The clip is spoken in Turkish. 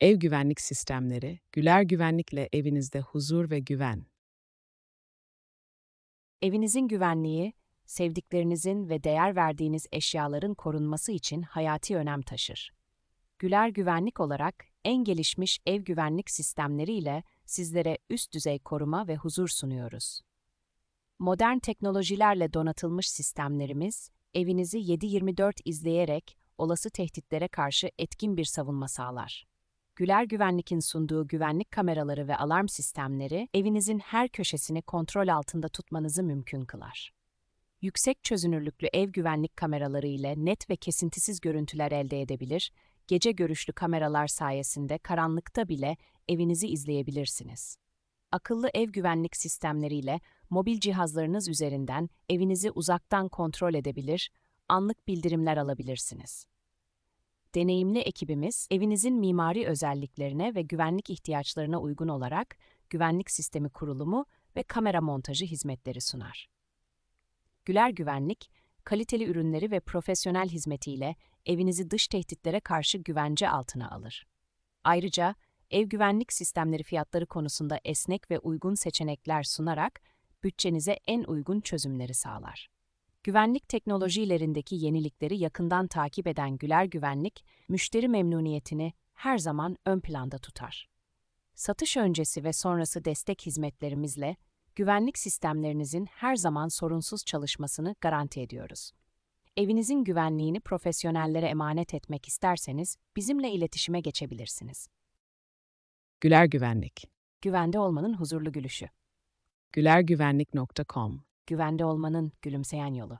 Ev güvenlik sistemleri, Güler Güvenlik'le evinizde huzur ve güven. Evinizin güvenliği, sevdiklerinizin ve değer verdiğiniz eşyaların korunması için hayati önem taşır. Güler Güvenlik olarak en gelişmiş ev güvenlik sistemleriyle sizlere üst düzey koruma ve huzur sunuyoruz. Modern teknolojilerle donatılmış sistemlerimiz, evinizi 7/24 izleyerek olası tehditlere karşı etkin bir savunma sağlar. Güler Güvenlik'in sunduğu güvenlik kameraları ve alarm sistemleri evinizin her köşesini kontrol altında tutmanızı mümkün kılar. Yüksek çözünürlüklü ev güvenlik kameraları ile net ve kesintisiz görüntüler elde edebilir, gece görüşlü kameralar sayesinde karanlıkta bile evinizi izleyebilirsiniz. Akıllı ev güvenlik sistemleriyle mobil cihazlarınız üzerinden evinizi uzaktan kontrol edebilir, anlık bildirimler alabilirsiniz. Deneyimli ekibimiz, evinizin mimari özelliklerine ve güvenlik ihtiyaçlarına uygun olarak güvenlik sistemi kurulumu ve kamera montajı hizmetleri sunar. Güler Güvenlik, kaliteli ürünleri ve profesyonel hizmetiyle evinizi dış tehditlere karşı güvence altına alır. Ayrıca ev güvenlik sistemleri fiyatları konusunda esnek ve uygun seçenekler sunarak bütçenize en uygun çözümleri sağlar. Güvenlik teknolojilerindeki yenilikleri yakından takip eden Güler Güvenlik, müşteri memnuniyetini her zaman ön planda tutar. Satış öncesi ve sonrası destek hizmetlerimizle güvenlik sistemlerinizin her zaman sorunsuz çalışmasını garanti ediyoruz. Evinizin güvenliğini profesyonellere emanet etmek isterseniz bizimle iletişime geçebilirsiniz. Güler Güvenlik. Güvende olmanın huzurlu gülüşü. gülergüvenlik.com Güvende olmanın gülümseyen yolu.